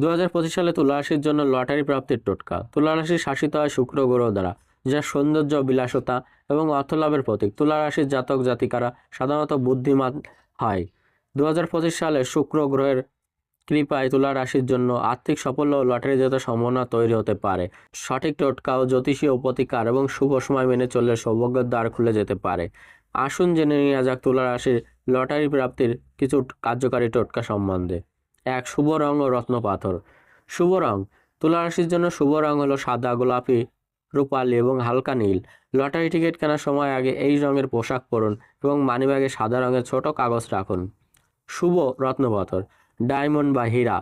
দু হাজার পঁচিশ সালে তুলা রাশির জন্য লটারি প্রাপ্তির টোটকা। তুলা রাশি শাসিত হয় শুক্র গ্রহ দ্বারা, যা সৌন্দর্য, বিলাসতা এবং অর্থলাভের প্রতীক। তুলা রাশির জাতক জাতিকারা সাধারণত বুদ্ধিমান হয়। দু হাজার পঁচিশ সালে শুক্র গ্রহের কৃপায় তুলা রাশির জন্য আর্থিক সাফল্য ও লটারি জেতার সম্ভাবনা তৈরি হতে পারে। সঠিক টোটকা ও জ্যোতিষীয় প্রতিকার এবং শুভ সময় মেনে চললে সৌভাগ্যের দ্বার খুলে যেতে পারে। আসুন জেনে নেওয়া যাক তুলা রাশির লটারি প্রাপ্তির কিছু কার্যকারী টোটকা সম্বন্ধে। এক শুভ রং ও রত্ন পাথর। শুভ রং তুলা রাশির জন্য শুভ রং হলো সাদা, গোলাপি, রূপালি এবং হালকা নীল। লটারি টিকিট কেনার সময় আগে এই রঙের পোশাক পরুন এবং মানিব্যাগে সাদা রঙের ছোট কাগজ রাখুন। শুভ রত্নপাথর ডায়মন্ড বা হীরা।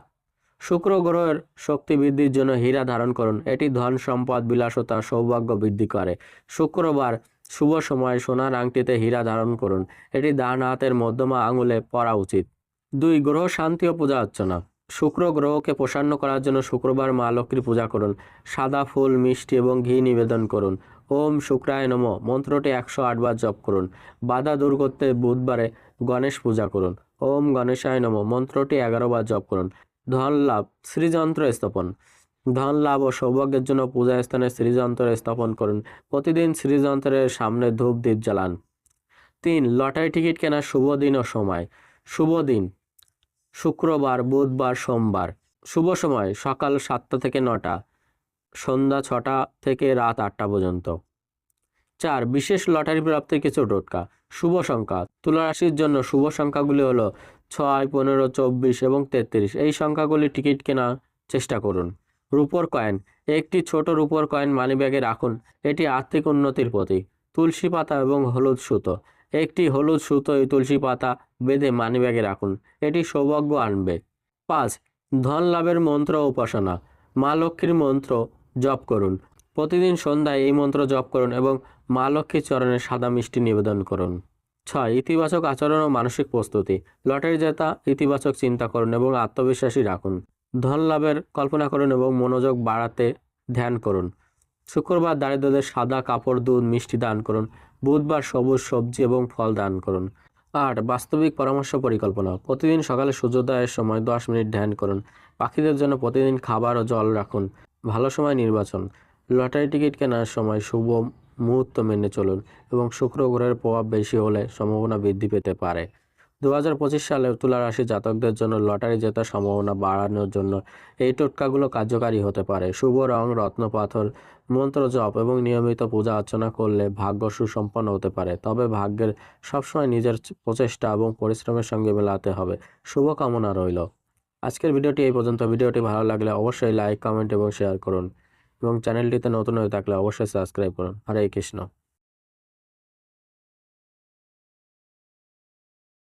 শুক্র গ্রহের শক্তি বৃদ্ধির জন্য হীরা ধারণ করুন। এটি ধন সম্পদ, বিলাসতা, সৌভাগ্য বৃদ্ধি করে। শুক্রবার শুভ সময় সোনার আংটিতে হীরা ধারণ করুন। এটি ডান হাতের মধ্যমা আঙুলে পরা উচিত। দুই, গ্রহ শান্তি ও পূজা অর্চনা। শুক্র গ্রহকে প্রসন্ন করার জন্য শুক্রবার মা লক্ষ্মীর পূজা করুন। সাদা ফুল, মিষ্টি এবং ঘি নিবেদন করুন। ওম শুক্রায় নম। মন্ত্রটি একশো আটবার জপ করুন। বাধা দূর করতে বুধবারে গণেশ পূজা করুন। ওম গণেশায় নম। মন্ত্রটি এগারো বার জপ করুন। ধন লাভ শ্রীযন্ত্র স্থাপন। ধন লাভ ও সৌভাগ্যের জন্য পূজা স্থানে শ্রীযন্ত্র স্থাপন করুন। প্রতিদিন শ্রীযন্ত্রের সামনে ধূপ দ্বীপ জ্বালান। তিন, লটারি টিকিট কেনার শুভ দিন ও সময়। শুভ দিন। শুক্রবার, বুধবার, সোমবার। শুভ সময়, সকাল সাতটা থেকে নটা, সন্ধ্যা ছটা থেকে রাত আটটা পর্যন্ত। চার, বিশেষ লটারি প্রাপ্তির কিছু টোটকা। শুভ সংখ্যা, তুলা রাশির জন্য শুভ সংখ্যাগুলি হলো ছয়, পনেরো, চব্বিশ এবং তেত্রিশ। এই সংখ্যাগুলি টিকিট কেনার চেষ্টা করুন। রূপোর কয়েন, একটি ছোট রূপোর কয়েন মানিব্যাগে রাখুন। এটি আর্থিক উন্নতির প্রতীক। তুলসী পাতা এবং হলুদ সুতো। একটি হলুদ সুতো তুলসী পাতা বেঁধে মানিব্যাগে রাখুন। এটি সৌভাগ্য আনবে। পাঁচ, ধন লাভের মন্ত্র উপাসনা। মা লক্ষ্মীর মন্ত্র জপ করুন। প্রতিদিন সন্ধ্যায় এই মন্ত্র জপ করুন এবং মা লক্ষ্মীর চরণে সাদা মিষ্টি নিবেদন করুন। ছয়, ইতিবাচক আচরণ ও মানসিক প্রস্তুতি। লটারি জেতা, ইতিবাচক চিন্তা করুন এবং আত্মবিশ্বাসী রাখুন। ধন লাভের কল্পনা করুন এবং মনোযোগ বাড়াতে ধ্যান করুন। শুক্রবার দারিদ্রদের সাদা কাপড়, দুধ, মিষ্টি দান করুন। বুধবার সবুজ সবজি এবং ফল দান করুন। আট বাস্তবিক পরামর্শ পরিকল্পনা। প্রতিদিন সকালে সূর্যোদয়ের সময় দশ মিনিট ধ্যান করুন। পাখিদের জন্য প্রতিদিন খাবার ও জল রাখুন। ভালো সময় নির্বাচন। লটারি টিকিট কেনার সময় শুভ মুহূর্ত মেনে চলুন এবং শুক্র গ্রহের প্রভাব বেশি হলে সম্ভাবনা বৃদ্ধি পেতে পারে। দু হাজার পঁচিশ সালে তুলা রাশি জাতকদের জন্য লটারি জেতার সম্ভাবনা বাড়ানোর জন্য এই টোটকাগুলো কার্যকারী হতে পারে। শুভ রং, রত্ন পাথর, মন্ত্র জপ এবং নিয়মিত পূজা অর্চনা করলে ভাগ্য সুসম্পন্ন হতে পারে। তবে ভাগ্যের সবসময় নিজের প্রচেষ্টা এবং পরিশ্রমের সঙ্গে মেলাতে হবে। শুভকামনা রইল। আজকের ভিডিওটি এই পর্যন্ত। ভিডিওটি ভালো লাগলে অবশ্যই লাইক, কমেন্ট এবং শেয়ার করুন এবং চ্যানেলটিতে নতুন হয়ে থাকলে অবশ্যই সাবস্ক্রাইব করুন। হরে কৃষ্ণ।